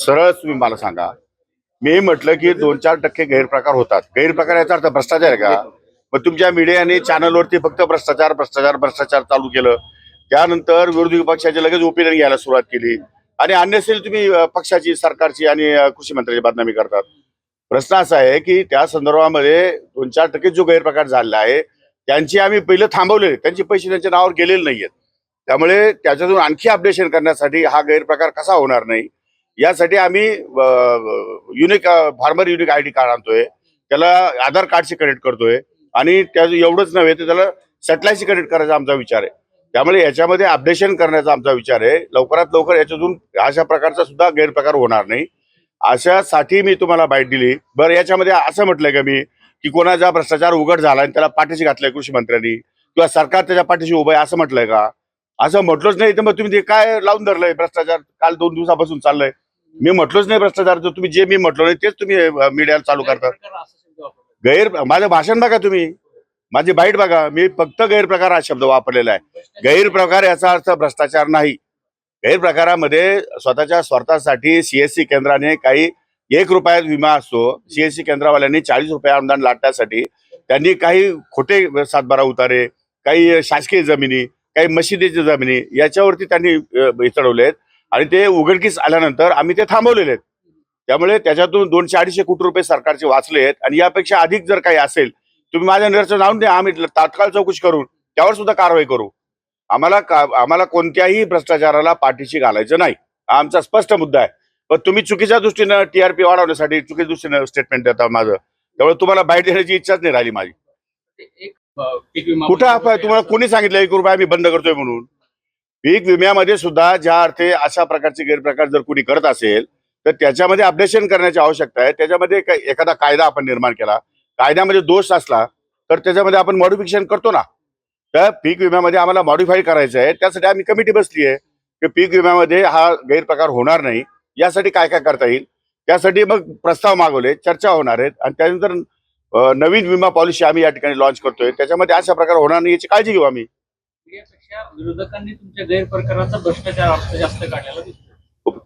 सरळ तुम्ही मला सांगा. मी म्हटलं की दोन चार टक्के गैरप्रकार होतात. गैरप्रकार याचा अर्थ भ्रष्टाचार आहे का? मग तुमच्या मीडियाने चॅनलवरती फक्त भ्रष्टाचार भ्रष्टाचार भ्रष्टाचार चालू केलं. त्यानंतर विरोधी पक्षाचे लगेच ओपिनियन घ्यायला सुरुवात केली. आणि अन्यसेल तुम्ही पक्षाची सरकारची आणि कृषी मंत्र्याची बदनामी करतात. प्रश्न असा आहे की त्या संदर्भामध्ये दोन चार टक्के जो गैरप्रकार झालेला आहे त्यांची आम्ही पहिलं थांबवले त्यांचे पैसे त्यांच्या नावावर गेलेले नाहीयेत. त्यामुळे त्याच्यातून आणखी अपडेशन करण्यासाठी हा गैरप्रकार कसा होणार नाही? यासाठी आम्ही unique farmer unique I D card आणतोय. त्याला आधार कार्डशी कनेक्ट करतोय. आणि त्या एवढंच नव्हे तर त्याला सॅटेलाईटशी कनेक्ट करायचा आमचा विचार आहे. त्यामुळे याच्यामध्ये अपडेशन करण्याचा आमचा विचार आहे. लवकरात लवकर याच्यातून अशा प्रकारचा सुद्धा गैरप्रकार होणार नाही. अशासाठी मी तुम्हाला बाईट दिली. बरं याच्यामध्ये असं म्हटलंय का मी की कोणाचा भ्रष्टाचार उघड झाला आणि त्याला पाठीशी घातलाय कृषी मंत्र्यांनी? किंवा सरकार त्याच्या पाठीशी उभं आहे असं म्हटलंय का? असं म्हटलंच नाही तर मग तुम्ही ते काय लावून धरलंय भ्रष्टाचार? काल दोन दिवसापासून चाललंय. मी म्हटलोच नाही भ्रष्टाचार तुम्ही जे मी म्हटलो नाही तेच तुम्ही मीडियाला चालू करता. गैर माझं भाषण बघा तुम्ही. माझी बाईट बघा. मी फक्त गैरप्रकार हा शब्द वापरलेला आहे. गैरप्रकार याचा अर्थ भ्रष्टाचार नाही. गैरप्रकारामध्ये स्वतःच्या स्वार्थासाठी सीएससी केंद्राने काही एक रुपयात विमा असतो. सीएससी केंद्रावाल्यांनी चाळीस रुपये अनुदान लाटण्यासाठी त्यांनी काही खोटे सातबारा उतारे काही शासकीय जमिनी काही मशिदीच्या जमिनी याच्यावरती त्यांनी चढवले आहेत. आणि ते उघडकीस आल्यानंतर आम्ही ते थांबवलेले आहेत. त्यामुळे त्याच्यातून दोनशे अडीचशे कोटी रुपये सरकारचे वाचले आहेत. आणि यापेक्षा अधिक जर काही असेल तुम्ही माझ्या निदर्शन लावून द्या. आम्ही तात्काळ चौकशी करून त्यावर सुद्धा कारवाई करू. आम्हाला का आम्हाला कोणत्याही भ्रष्टाचाराला पाठीशी घालायचं नाही. हा आमचा स्पष्ट मुद्दा आहे. पण तुम्ही चुकीच्या दृष्टीनं टीआरपी वाढवण्यासाठी चुकीच्या दृष्टीनं स्टेटमेंट देता माझं. त्यामुळे तुम्हाला बाईट देण्याची इच्छाच नाही राहिली माझी. एक पीक विमा कुठं आपण तुम्हाला कोणी सांगितलं एक रुपया आम्ही बंद करतोय म्हणून? पीक विम्यामध्ये सुद्धा ज्या अर्थे अशा प्रकारचे गैरप्रकार जर कोणी करत असेल तर त्याच्यामध्ये अपडेशन करण्याची आवश्यकता आहे. त्याच्यामध्ये एखादा कायदा आपण निर्माण केला कायद्यामध्ये दोष असला तर त्याच्यामध्ये आपण मॉडिफिकेशन करतो ना? तर पीक विम्यामध्ये आम्हाला मॉडिफाय करायचं आहे. त्यासाठी आम्ही कमिटी बसली आहे की पीक विम्यामध्ये हा गैरप्रकार होणार नाही. यासाठी काय काय करता येईल? त्यासाठी मग प्रस्ताव मागवले चर्चा होणार आहेत. आणि त्यानंतर नवीन विमा पॉलिसी आम्ही या ठिकाणी लॉन्च करतोय. त्याच्यामध्ये अशा प्रकार होणार नाही याची काळजी घेऊ आम्ही. विरोधकांनी तुमच्या गैरप्रकाराचा भ्रष्टाचार जास्त काढलेला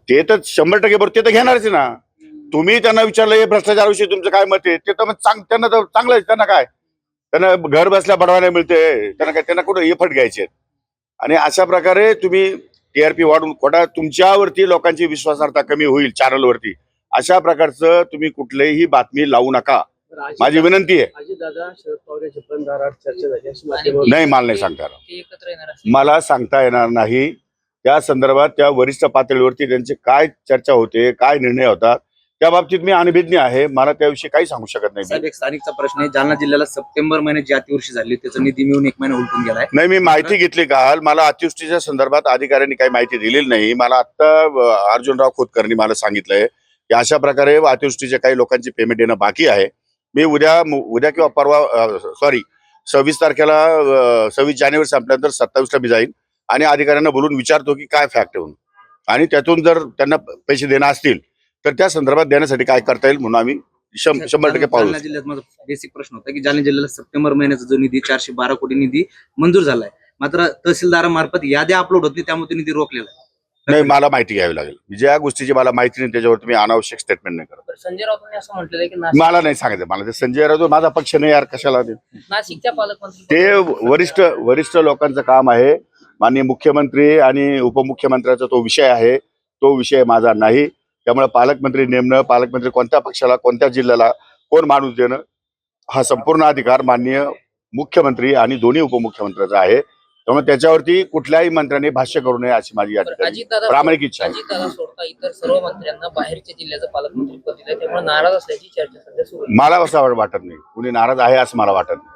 ते तर शंभर टक्के बरोबर ते तर घेणारच ना. तुम्ही त्यांना विचारलं हे भ्रष्टाचाराविषयी तुमचं काय मत आहे? ते तर मग चांग त्यांना तर चांगलं आहे त्यांना काय? त्यांना घर बसल्या बडवायला मिळते. त्यांना काय त्यांना कुठं एफट घ्यायचे. आणि अशा प्रकारे तुम्ही टीआरपी वाढून कोणा तुमच्यावरती लोकांची विश्वासार्हता कमी होईल चॅनलवरती अशा प्रकारचं तुम्ही कुठलीही बातमी लावू नका. माझी विनंती आहे. नाही मला नाही सांगता येणार. मला सांगता येणार नाही. त्या संदर्भात त्या वरिष्ठ पातळीवरती त्यांचे काय चर्चा होते काय निर्णय होतात त्या बाबतीत मी अनभिज्ञ आहे. मला त्याविषयी काही सांगू शकत नाही. एक स्थानिकचा प्रश्न आहे. जालना जिल्ह्याला सप्टेंबर महिन्यात जी अतिवृष्टी झाली त्याचा निधी मिळून एक महिना उलटून गेलाय. नाही मी माहिती घेतली काल मला अतिवृष्टीच्या संदर्भात अधिकाऱ्यांनी काही माहिती दिलेली नाही. मला आता अ, अर्जुनराव खोतकरनी मला सांगितलंय की अशा प्रकारे अतिवृष्टीच्या काही लोकांची पेमेंट येणं बाकी आहे. मी उद्या उद्या किंवा परवा सॉरी सव्वीस तारखेला सव्वीस जानेवारी संपल्यानंतर सत्तावीसला मी जाईन आणि अधिकाऱ्यांना बोलून विचारतो की काय फॅक्ट होऊन आणि त्यातून जर त्यांना पैसे देणं असतील तर त्या संदर्भात देण्यासाठी काय करता येईल म्हणून आम्ही शंभर टक्के पाहू जिल्ह्यात माझा बेसिक प्रश्न होता की जालना जिल्ह्याला सप्टेंबर महिन्याचा जो निधी चारशे बारा कोटी निधी मंजूर झालाय. मात्र तहसीलदारामार्फत याद्या अपलोड होत नाही त्यामुळे निधी रोखलेला आहे. नाही मला माहिती घ्यावी लागेल. ज्या गोष्टीची मला माहिती नाही त्याच्यावर तुम्ही अनावश्यक स्टेटमेंट नाही करत. संजय राऊतांनी असं म्हटलेलं आहे की नाशिक मला नाही सांगायचं. मला ते संजय राऊत माझा पक्ष नाही यार कशाला ते? नाशिकच्या पालकमंत्री ते वरिष्ठ वरिष्ठ लोकांचं काम आहे. माननीय मुख्यमंत्री आणि उपमुख्यमंत्र्याचा तो विषय आहे. तो विषय माझा नाही. त्यामुळे पालकमंत्री नेमणं पालकमंत्री कोणत्या पक्षाला कोणत्या जिल्ह्याला कोण माणूस देणं हा संपूर्ण अधिकार माननीय मुख्यमंत्री आणि दोन्ही उपमुख्यमंत्र्याचा आहे. त्यामुळे त्याच्यावरती कुठल्याही मंत्र्यांनी भाष्य करू नये अशी माझी या ठिकाणी अजितदादा प्रामाणिक इच्छा आहे. इतर सर्व मंत्र्यांना बाहेरच्या जिल्ह्याचं पालकमंत्री पद दिलंय. त्यामुळे नाराज असल्याची चर्चा सध्या सुरू मला असं वाटत नाही. कुणी नाराज आहे असं मला वाटत नाही.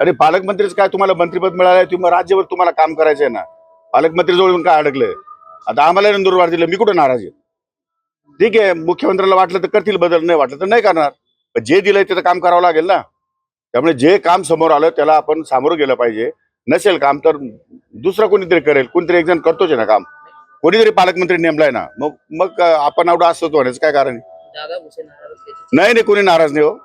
अरे पालकमंत्रीच काय तुम्हाला मंत्रीपद मिळालंय? तुम्ही राज्यभर तुम्हाला काम करायचंय ना? पालकमंत्री जवळ येऊन काय अडकलंय? आता आम्हाला नंदुरबार दिलं मी कुठं नाराज आहे? ठीक आहे मुख्यमंत्र्याला वाटलं तर करतील बदल नाही वाटलं तर नाही करणार. जे दिलंय त्याचं काम करावं लागेल ना? त्यामुळे जे काम समोर आलं त्याला आपण सामोरं गेलं पाहिजे. नसेल काम तर दुसरं कोणीतरी करेल. कोणीतरी एक जण करतोच आहे ना काम. कोणीतरी पालकमंत्री नेमलाय ना. मग मग आपण एवढं असं होण्याचं काय कारण आहे? नाही नाही कोणी नाराज नाही हो.